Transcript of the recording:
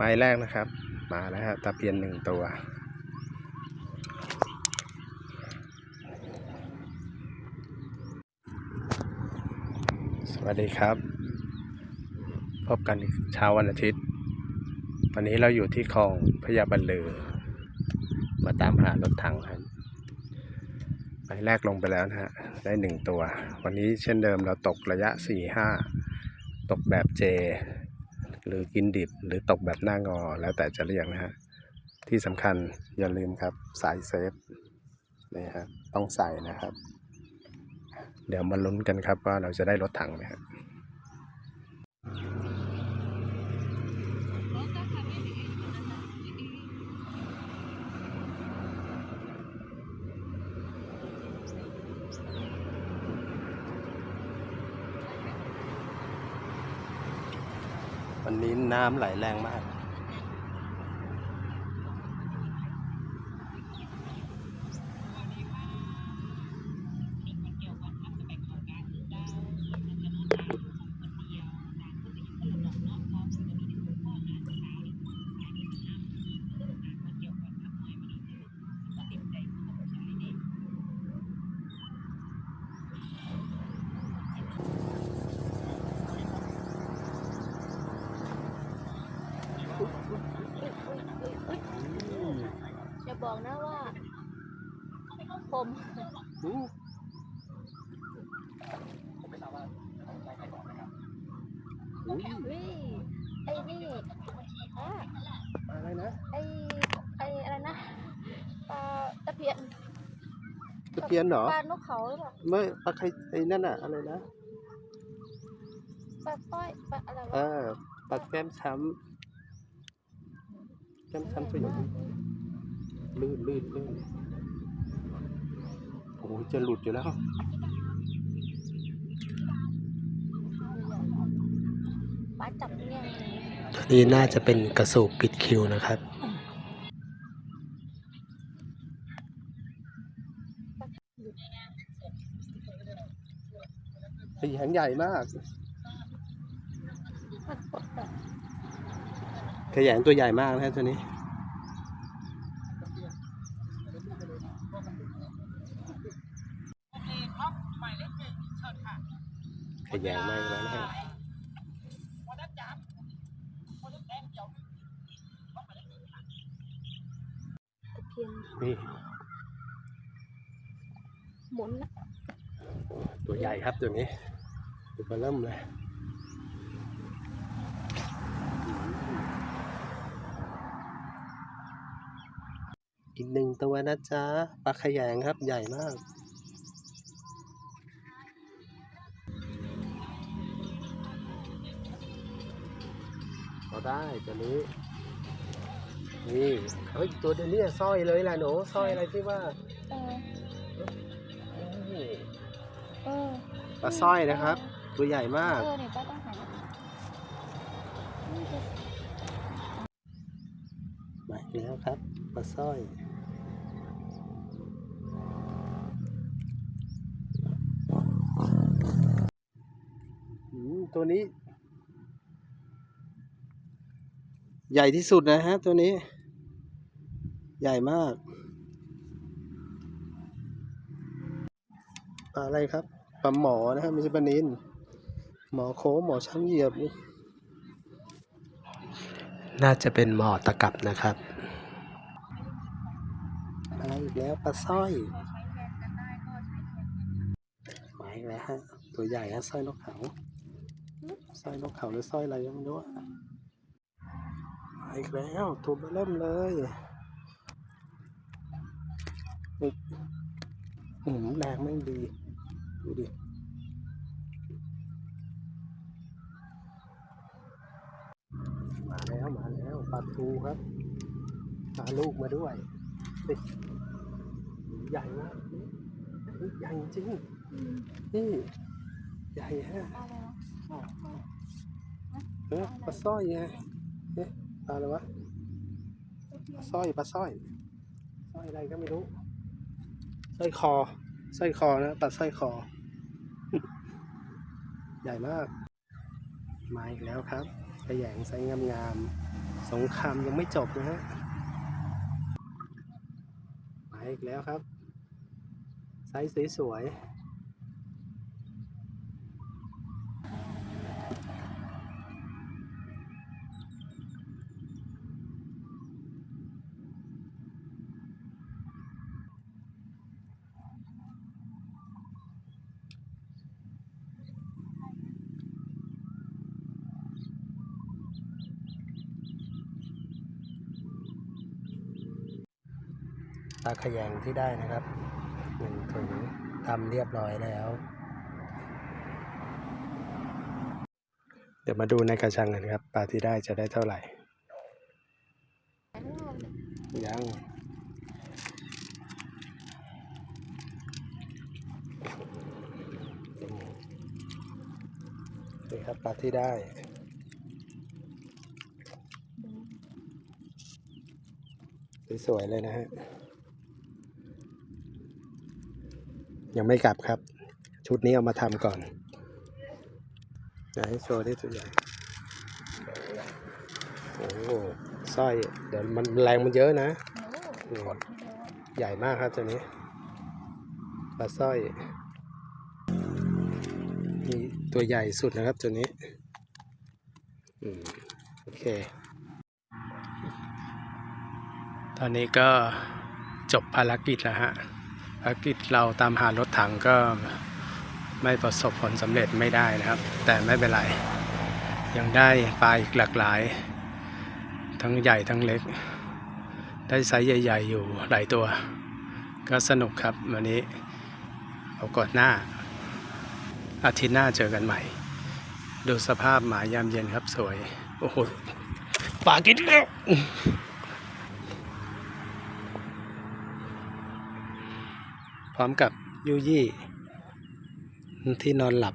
ไม้แรกนะครับ มาแล้วฮะตะเพียนหนึ่งตัว สวัสดีครับ พบกันเช้าวันอาทิตย์วันนี้เราอยู่ที่คลองพญาบันเลือ มาตามหารถถังครับไปแรกลงไปแล้วนะฮะ ได้หนึ่งตัว วันนี้เช่นเดิมเราตกระยะสี่ห้าตกแบบเจ หรือกินดิบหรือตกแบบหน้างอ แล้วแต่จะเรียกนะฮะ ที่สำคัญอย่าลืมครับสายเซฟนี่ฮะต้องใส่นะครับ เดี๋ยวมาลุ้นกันครับว่าเราจะได้รถถังไหมครับ วันนี้น้ำไหลแรงมาก บอกนะว่าผมอุ้ยวิไอ้นี่อะอะไรนะไอ้ไอ้อะไรนะปลาตะเพียนตะเพียนเหรอปลานกเขาหรือเปล่าไม่ปลาใครไอ้นั่นอะอะไรนะปลาต้อยปลาอะไรเอวะอปลาแก้มช้ำแก้มช้ำตัวใหญ่ ลื่นลื่นลื่นโอ้ยจะหลุดอยู่แล้วปลาจับเนี่ยตัวนี้น่าจะเป็นกระสูบปิดคิวนะครับสีหางใหญ่มาก มันกดแบบขยงตัวใหญ่มากนะฮะตัวนี้ ขยงมากแล้วนะฮะตะเพียนนี่หมุนนะตัวใหญ่ครับตัวนี้ตัวเริ่มเลยอีกหนึ่งตัวนะจ๊ะปลาขยงครับใหญ่มาก ก็ได้ตัวนี้ นี่เฮ้ยตัวเดียวนี้สร้อยเลยล่ะหนูสร้อยอะไรที่ว่าเออนี่เออปลาสร้อยนะครับ ตัวใหญ่มาก เออเนี่ยป้าต้องหามาอีกแล้วครับปลาสร้อยอืมตัวนี้ ใหญ่ที่สุดนะฮะตัวนี้ ใหญ่มากปลาอะไรครับปลาหมอนะครับไม่ใช่ปลานินหมอโค้งหมอช้างเหยียบนี่น่าจะเป็นหมอตะกับนะครับมาอีกแล้วปลาสร้อยมาอีกแล้วฮะตัวใหญ่ฮะสร้อยนกเขาสร้อยนกเขาหรือสร้อยอะไรก็ไม่รู้ อะมาอีกแล้วตัวเริ่มเลยอุ๊ยอืมแรงไม่งดี ดูดิมาแล้วมาแล้วปลาทูครับพาลูกมาด้วยนี่ใหญ่มากนี่นี่ใหญ่จริงอืมนี่ใหญ่ฮะปลาอะไรวะปลาปลาเออปลาสร้อยไงเอ๊ะ ปลาอะไรวะปลาสร้อยปลาสร้อยสร้อยอะไรก็ไม่รู้สร้อยคอสร้อยคอนะปลาสร้อยคอ ใหญ่มาก มาอีกแล้วครับขยงไซส์งามๆสงครามยังไม่จบนะฮะมาอีกแล้วครับไซส์สวยๆ ปลาขยงที่ได้นะครับหนึ่งถุงทำเรียบร้อยแล้ว เดี๋ยวมาดูในกระชังกันครับปลาที่ได้จะได้เท่าไหร่ยยังนี่ครับปลาที่ได้สวยๆเลยนะฮะ ยังไม่กลับครับ ชุดนี้เอามาทำก่อนอยาให้โชว์ที่ตัวใหญ่โอ้โหสร้อยเดี๋ยวมันแรงมันเยอะนะ ใหญ่มากครับตัวนี้ปลาสร้อยนี่ตัวใหญ่สุดนะครับตัวนี้อโอเค ตอนนี้ก็จบภารกิจแล้วฮะ ภารกิจเราตามหารถถังก็ไม่ประสบผลสำเร็จไม่ได้นะครับ แต่ไม่เป็นไร ยังได้ปลาอีกหลากหลาย ทั้งใหญ่ทั้งเล็ก ได้ไซส์ใหญ่ๆอยู่หลายตัว ก็สนุกครับวันนี้เอากดหน้า อาทิตย์หน้าเจอกันใหม่ ดูสภาพหมายามเย็นครับสวย โอ้โหปลากินแล้ว พร้อมกับยูยี่ที่นอนหลับ